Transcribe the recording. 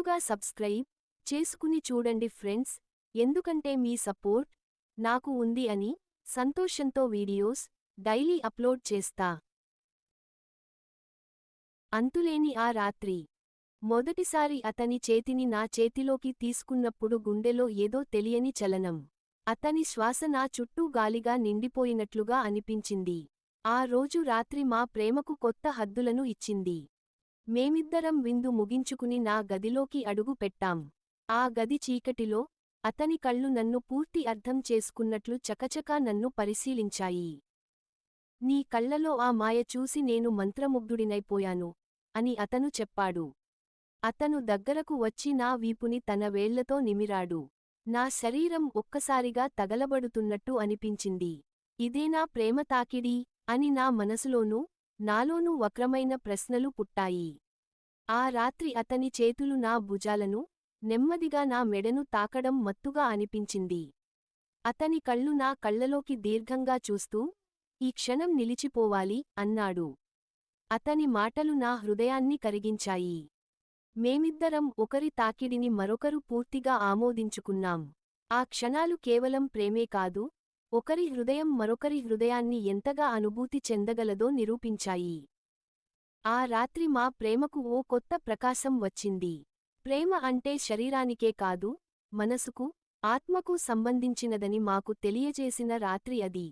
ముందుగా సబ్స్క్రైబ్ చేసుకుని చూడండి ఫ్రెండ్స్. ఎందుకంటే మీ సపోర్ట్ నాకు ఉంది అని సంతోషంతో వీడియోస్ డైలీ అప్లోడ్ చేస్తా. అంతులేని ఆ రాత్రి. మొదటిసారి అతని చేతిని నా చేతిలోకి తీసుకున్నప్పుడు గుండెలో ఏదో తెలియని చలనం. అతని శ్వాస నా చుట్టూ గాలిగా నిండిపోయినట్లుగా అనిపించింది. ఆ రోజు రాత్రి మా ప్రేమకు కొత్త హద్దులను ఇచ్చింది. మేమిద్దరం విందు ముగించుకుని నా గదిలోకి అడుగు పెట్టాం. ఆ గది చీకటిలో అతని కళ్ళు నన్ను పూర్తి అర్థం చేసుకున్నట్లు చకచకా నన్ను పరిశీలించాయి. నీ కళ్ళలో ఆ మాయ చూసి నేను మంత్రముగ్ధుడినైపోయాను అని అతను చెప్పాడు. అతను దగ్గరకు వచ్చి నా వీపుని తన వేళ్ళతో నిమిరాడు. నా శరీరం ఒక్కసారిగా తగలబడుతున్నట్టు అనిపించింది. ఇదేనా ప్రేమ తాకిడి అని నా మనసులోనూ నాలోనూ వక్రమైన ప్రశ్నలు పుట్టాయి. ఆ రాత్రి అతని చేతులు నా భుజాలను నెమ్మదిగా నా మెడను తాకడం మత్తుగా అనిపించింది. అతని కళ్ళు నా కళ్ళలోకి దీర్ఘంగా చూస్తూ ఈ క్షణం నిలిచిపోవాలి అన్నాడు. అతని మాటలు నా హృదయాన్ని కరిగించాయి. మేమిద్దరం ఒకరి తాకిడిని మరొకరు పూర్తిగా ఆమోదించుకున్నాం. ఆ క్షణాలు కేవలం ప్రేమే కాదు ఒకరి హృదయం మరొకరి హృదయాన్ని ఎంతగా అనుభూతి చెందగలదో నిరూపించాయి. ఆ రాత్రి మా ప్రేమకు ఓ కొత్త ప్రకాశం వచ్చింది. ప్రేమ అంటే శరీరానికే కాదు మనసుకు ఆత్మకు సంబంధించినదని మాకు తెలియజేసిన రాత్రి అది.